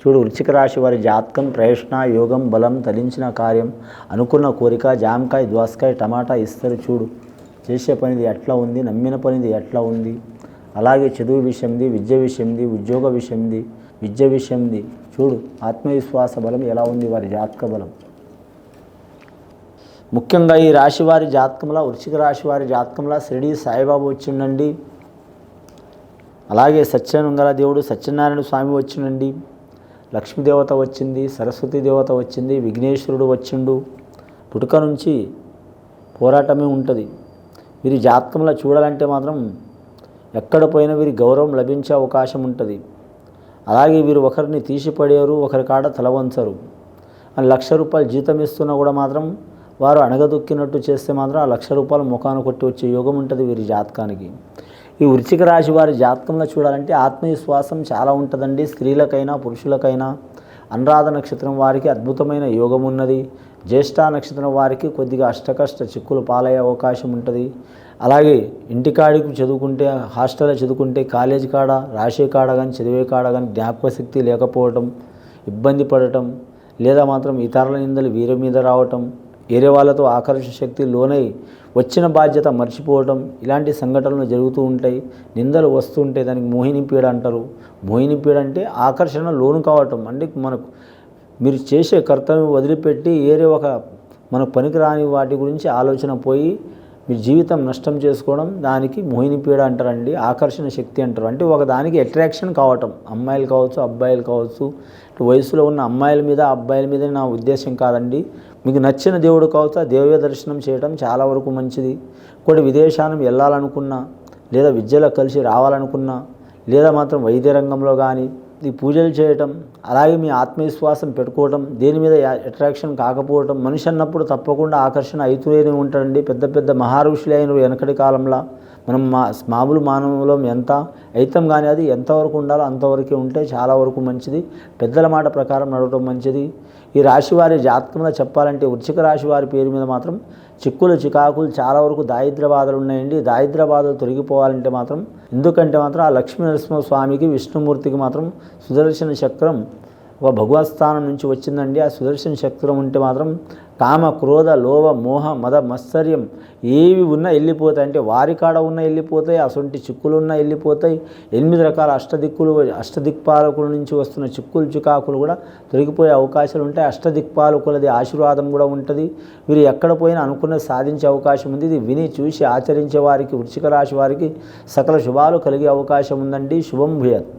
చూడు వృశ్చిక రాశి వారి జాతకం ప్రయత్న యోగం బలం తలించిన కార్యం అనుకున్న కోరిక జామకాయ దోసకాయ టమాటా ఇస్తారు చూడు. చేసే పనిది ఎట్లా ఉంది నమ్మిన పనిది ఎట్లా ఉంది? అలాగే చదువు విషయంది విద్య విషయంది ఉద్యోగ విషయంది విద్య విషయంది చూడు ఆత్మవిశ్వాస బలం ఎలా ఉంది వారి జాతక బలం? ముఖ్యంగా ఈ రాశి వారి జాతకంలో వృశ్చిక రాశి వారి జాతకంలో షిరిడి సాయిబాబు వచ్చిండండి. అలాగే సత్యనంగల దేవుడు సత్యనారాయణ స్వామి వచ్చిండండి. లక్ష్మీదేవత వచ్చింది సరస్వతి దేవత వచ్చింది విఘ్నేశ్వరుడు వచ్చిండు. పుట్టుక నుంచి పోరాటమే ఉంటుంది. వీరి జాతకంలో చూడాలంటే మాత్రం ఎక్కడ పోయినా వీరి గౌరవం లభించే అవకాశం ఉంటుంది. అలాగే వీరు ఒకరిని తీసిపడేరు ఒకరి కాడ తలవంచరు అని లక్ష రూపాయలు జీతం ఇస్తున్నా కూడా మాత్రం వారు అణగదొక్కినట్టు చేస్తే మాత్రం ఆ లక్ష రూపాయలు ముఖాన్ని కొట్టి వచ్చే యోగం ఉంటుంది వీరి జాతకానికి. ఈ వృచ్చిక రాశి వారి జాతకంలో చూడాలంటే ఆత్మవిశ్వాసం చాలా ఉంటుందండి. స్త్రీలకైనా పురుషులకైనా అనురాధ నక్షత్రం వారికి అద్భుతమైన యోగం ఉన్నది. జ్యేష్ఠ నక్షత్రం వారికి కొద్దిగా అష్టకష్ట చిక్కులు పాలయ్యే అవకాశం ఉంటుంది. అలాగే ఇంటికాడికి చదువుకుంటే హాస్టల్లో చదువుకుంటే కాలేజీ కాడ రాసే కాడ కానీ చదివే కాడ కానీ జ్ఞాపకశక్తి లేకపోవటం ఇబ్బంది పడటం లేదా మాత్రం ఇతరుల నిందలు వీరి మీద రావటం వేరే వాళ్ళతో ఆకర్షణ శక్తి లోనై వచ్చిన బాధ్యత మర్చిపోవడం ఇలాంటి సంఘటనలు జరుగుతూ ఉంటాయి. నిందలు వస్తుంటాయి దానికి మోహిని పీడ అంటారు. మోహిని పీడ అంటే ఆకర్షణ లోను కావటం. అంటే మనకు మీరు చేసే కర్తవ్యం వదిలిపెట్టి వేరే ఒక మన పనికిరాని వాటి గురించి ఆలోచన పోయి మీ జీవితం నష్టం చేసుకోవడం దానికి మోహిని పీడ అంటారండి ఆకర్షణ శక్తి అంటారు. అంటే ఒక దానికి అట్రాక్షన్ కావటం. అమ్మాయిలు కావచ్చు అబ్బాయిలు కావచ్చు. వయసులో ఉన్న అమ్మాయిల మీద అబ్బాయిల మీద నా ఉద్దేశం కాదండి. మీకు నచ్చిన దేవుడు కావచ్చు ఆ దేవ్య దర్శనం చేయడం చాలా వరకు మంచిది. కొన్ని విదేశాలను వెళ్ళాలనుకున్నా లేదా విద్యలో కలిసి రావాలనుకున్నా లేదా మాత్రం వైద్య రంగంలో కానీ ఈ పూజలు చేయటం అలాగే మీ ఆత్మవిశ్వాసం పెట్టుకోవటం దేని మీద అట్రాక్షన్ కాకపోవటం మనిషి అన్నప్పుడు తప్పకుండా ఆకర్షణ అవుతూనే ఉంటాడండి. పెద్ద పెద్ద మహారుషులు అయిన వెనకటి కాలంలో మనం మా మామూలు మానవులం ఎంత అయితం కానీ అది ఎంతవరకు ఉండాలో అంతవరకే ఉంటే చాలా వరకు మంచిది. పెద్దల మాట ప్రకారం నడవటం మంచిది. ఈ రాశి వారి జాతకంలో చెప్పాలంటే వృచ్చిక రాశి వారి పేరు మీద మాత్రం చిక్కులు చికాకులు చాలా వరకు దారిద్ర బాధలు ఉన్నాయండి. దారిద్ర బాధలు తొలగిపోవాలంటే మాత్రం ఎందుకంటే మాత్రం ఆ లక్ష్మీ నరసింహస్వామికి విష్ణుమూర్తికి మాత్రం సుదర్శన చక్రం ఒక భగవత్ స్థానం నుంచి వచ్చిందండి. ఆ సుదర్శన చక్రం ఉంటే మాత్రం కామ క్రోధ లోభ మోహ మద మత్సర్యం ఏవి ఉన్నా వెళ్ళిపోతాయి. అంటే వారి కాడ ఉన్న వెళ్ళిపోతాయి అసొంటి చిక్కులు ఉన్నా వెళ్ళిపోతాయి. ఎనిమిది రకాల అష్టదిక్కులు అష్టదిక్పాలకుల నుంచి వస్తున్న చిక్కులు చికాకులు కూడా తొలగిపోయే అవకాశాలు ఉంటాయి. అష్టదిక్పాలకులది ఆశీర్వాదం కూడా ఉంటుంది. వీరు ఎక్కడ పోయినా అనుకున్నది సాధించే అవకాశం ఉంది. ఇది విని చూసి ఆచరించే వారికి వృశ్చిక రాశి వారికి సకల శుభాలు కలిగే అవకాశం ఉందండి. శుభం భూయత్.